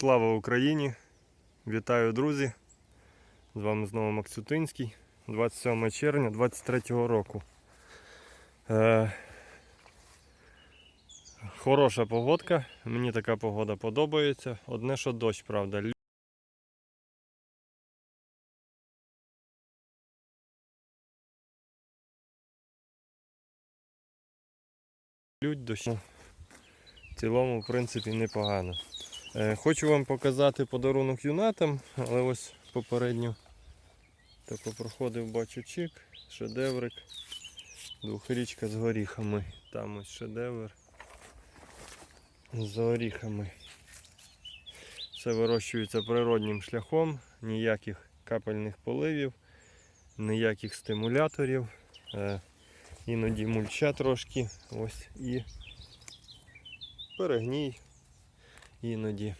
Слава Україні! Вітаю, друзі! З вами знову Максютинський, 27 червня 23 року. Е, хороша погодка, мені така погода подобається. Одне, що дощ, правда. Лю- Лють дощ. В цілому, в принципі, непогано. Е, Хочу вам показати подарунок юнатам, але ось попередньо тако проходив, бачу чик, шедеврик, двохрічка з горіхами. Там ось шедевр з горіхами. Все вирощується природнім шляхом, ніяких капельних поливів, ніяких стимуляторів. Е, Іноді мульча трошки, ось і перегній іноді.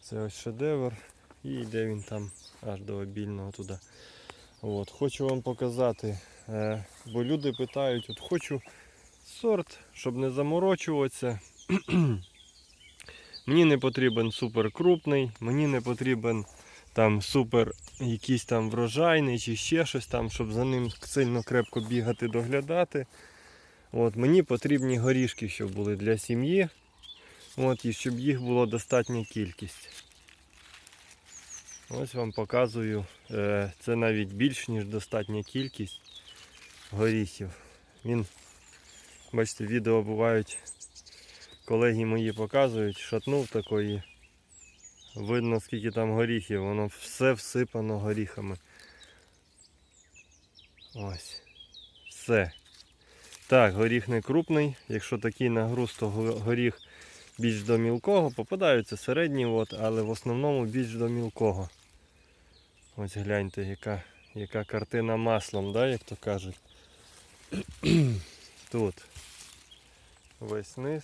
Це ось шедевр. І йде він там аж до обільного туди. От, хочу вам показати, е, бо люди питають, от хочу сорт, щоб не заморочуватися. мені не потрібен супер крупний, мені не потрібен там супер якийсь там врожайний чи ще щось там, щоб за ним сильно крепко бігати, доглядати. От, мені потрібні горішки, щоб були для сім'ї. От, і щоб їх було достатня кількість. Ось вам показую. е, Це навіть більш ніж достатня кількість горіхів. Він, бачите, відео бувають, колеги мої показують, шатнув такої. Видно скільки там горіхів, воно все всипано горіхами. Ось. Все. Так, горіх не крупний. Якщо такий нагруз, то горіх більш до мілкого, попадаються середні, от, але в основному більш до мілкого. Ось гляньте, яка, яка картина маслом, да, як то кажуть. Тут весь низ.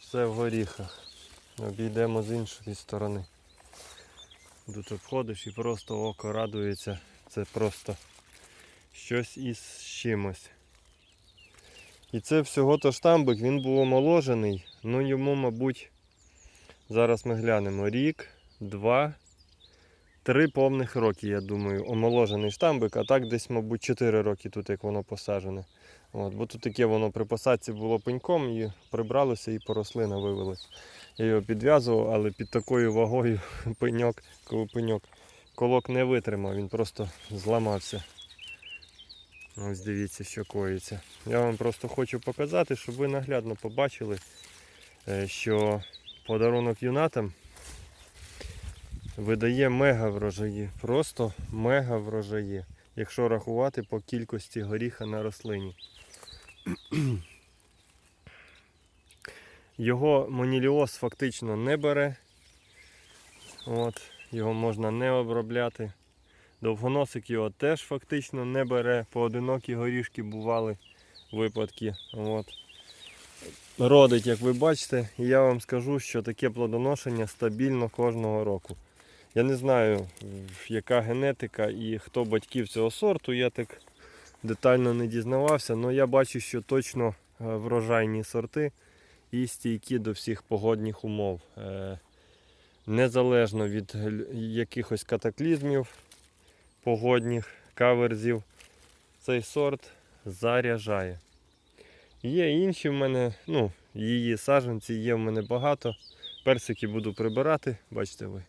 Все в горіхах. Обійдемо з іншої сторони. Тут обходиш і просто око радується. Це просто щось із чимось. І це всього-то штамбик, він був омоложений. Ну йому, мабуть, зараз ми глянемо. Рік, два, три повних роки, я думаю, омоложений штамбик, а так десь, мабуть, 4 роки тут, як воно посаджене. От, бо тут таке воно при посадці було пеньком і прибралося і по рослина. Я його підв'язував, але під такою вагою пеньок, коли пеньок, колок не витримав, він просто зламався. Ось дивіться, що коїться. Я вам просто хочу показати, щоб ви наглядно побачили, е, що подарунок юнатам видає мега врожаї. Просто мега врожаї, якщо рахувати по кількості горіха на рослині. Його моніліоз фактично не бере. От, його можна не обробляти. Довгоносик його теж фактично не бере. Поодинокі горішки бували випадки. От. Родить, як ви бачите, і я вам скажу, що таке плодоношення стабільно кожного року. Я не знаю, яка генетика і хто батьків цього сорту, я так детально не дізнавався, але я бачу, що точно е, врожайні сорти і стійкі до всіх погодних умов. Е, Незалежно від якихось катаклізмів погодних каверзів, цей сорт заряджає. Є інші в мене, ну, її саджанці є в мене багато. Персики буду прибирати, бачите ви,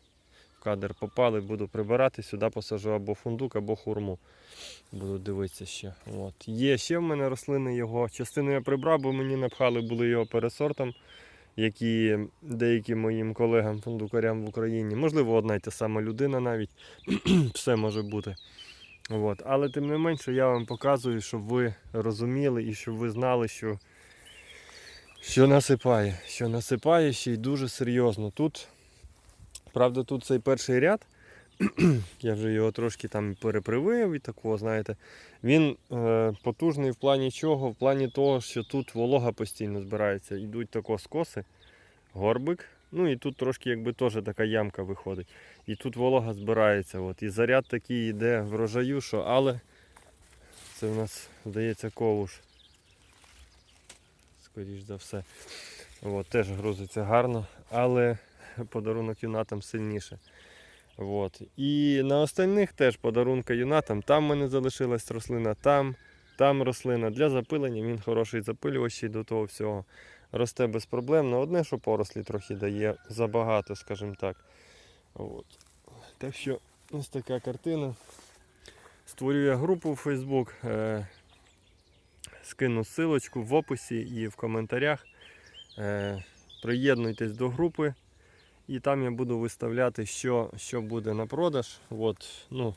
в кадр попали, буду прибирати, сюди посажу або фундук, або хурму. Буду дивитися ще. От. Є ще в мене рослини його. Частину я прибрав, бо мені напхали були його пересортом, які деяким моїм колегам фундукарям в Україні. Можливо, одна й та сама людина навіть. Все може бути. От. Але тим не менше я вам показую, щоб ви розуміли і щоб ви знали, що, що насипає. Що насипає ще й дуже серйозно. Тут, правда, тут цей перший ряд. Я вже його трошки там перепривив і такого, знаєте. Він е, потужний в плані чого? В плані того, що тут волога постійно збирається. Йдуть тако скоси, горбик. Ну і тут трошки якби теж така ямка виходить. І тут волога збирається. От. І заряд такий йде врожаю, що але це у нас, здається, ковуш. Скоріш за все. От, теж грузиться гарно, але подарунок юнатам сильніше. От. І на остальних теж подарунка юнатам. Там в мене залишилась рослина, там, там рослина. Для запилення він хороший запилювач й до того всього. Росте безпроблемно. Одне, що порослі трохи дає забагато, скажімо так. От. Так що ось така картина. Створю я групу у Facebook. Е- скину ссылочку в описі і в коментарях. Е- приєднуйтесь до групи. І там я буду виставляти, що, що буде на продаж. От, ну,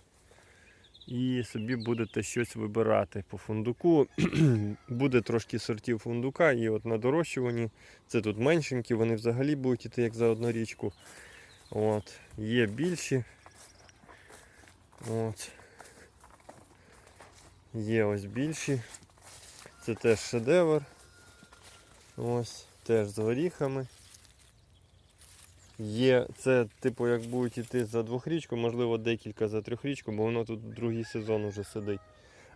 і собі будете щось вибирати по фундуку. буде трошки сортів фундука, і от на дорощуванні це тут меншенькі, вони взагалі будуть іти як за однорічку. От, є більші. От. Є ось більші. Це теж шедевр. Ось, теж з горіхами. Є, це типу як будуть йти за двохрічку, можливо декілька за трьохрічку, бо воно тут другий сезон вже сидить.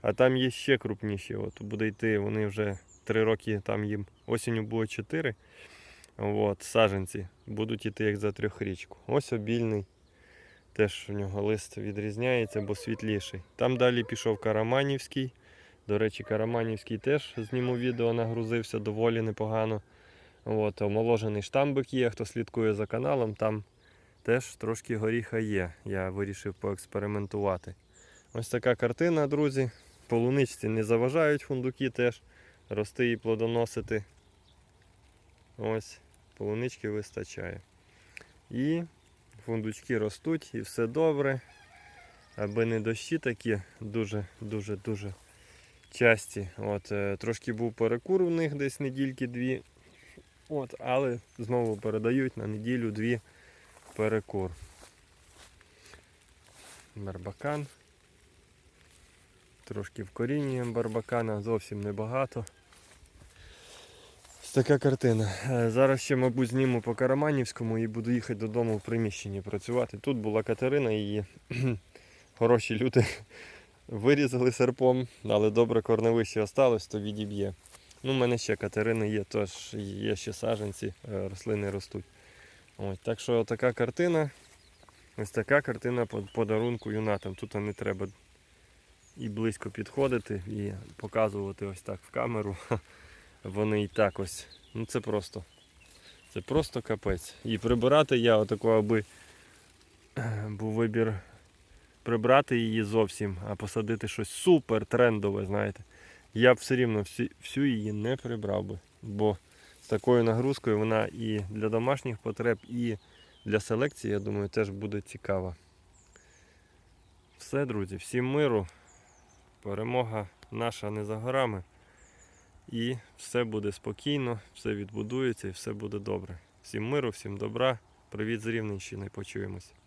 А там є ще крупніші. От буде йти, вони вже три роки, там їм осінню було чотири. От, саженці будуть йти як за трьохрічку. Ось обільний. Теж в нього лист відрізняється, бо світліший. Там далі пішов Караманівський. До речі, Караманівський теж зніму відео, нагрузився доволі непогано. От, омоложений штамбик є, хто слідкує за каналом, там теж трошки горіха є. Я вирішив поекспериментувати. Ось така картина, друзі. Полуничці не заважають фундуки теж. Рости і плодоносити. Ось, полунички вистачає. І фундучки ростуть і все добре. Аби не дощі такі дуже-дуже дуже часті. От, е, трошки був перекур у них десь недільки-дві. От, але знову передають на неділю-дві перекур. Барбакан. Трошки вкорінюємо барбакана, зовсім небагато. Така картина. Е, Зараз ще, мабуть, зніму по Караманівському і буду їхати додому в приміщенні працювати. Тут була Катерина, її хороші люди вирізали серпом, але добре корневище осталось, то відіб'є. Ну, у мене ще Катерини є, тож є ще саженці, е, рослини ростуть. Ось, так що така картина. Ось така картина по подарунку юнатам. Тут не треба і близько підходити і показувати ось так в камеру. Вони і так ось. Ну це просто. Це просто капець. І прибирати я отако, аби е, був вибір прибрати її зовсім, а посадити щось супер трендове, знаєте. Я б все рівно всі, всю її не прибрав би. Бо з такою нагрузкою вона і для домашніх потреб, і для селекції, я думаю, теж буде цікава. Все, друзі, всім миру. Перемога наша не за горами. І все буде спокійно, все відбудується і все буде добре. Всім миру, всім добра. Привіт з Рівненщини, почуємось.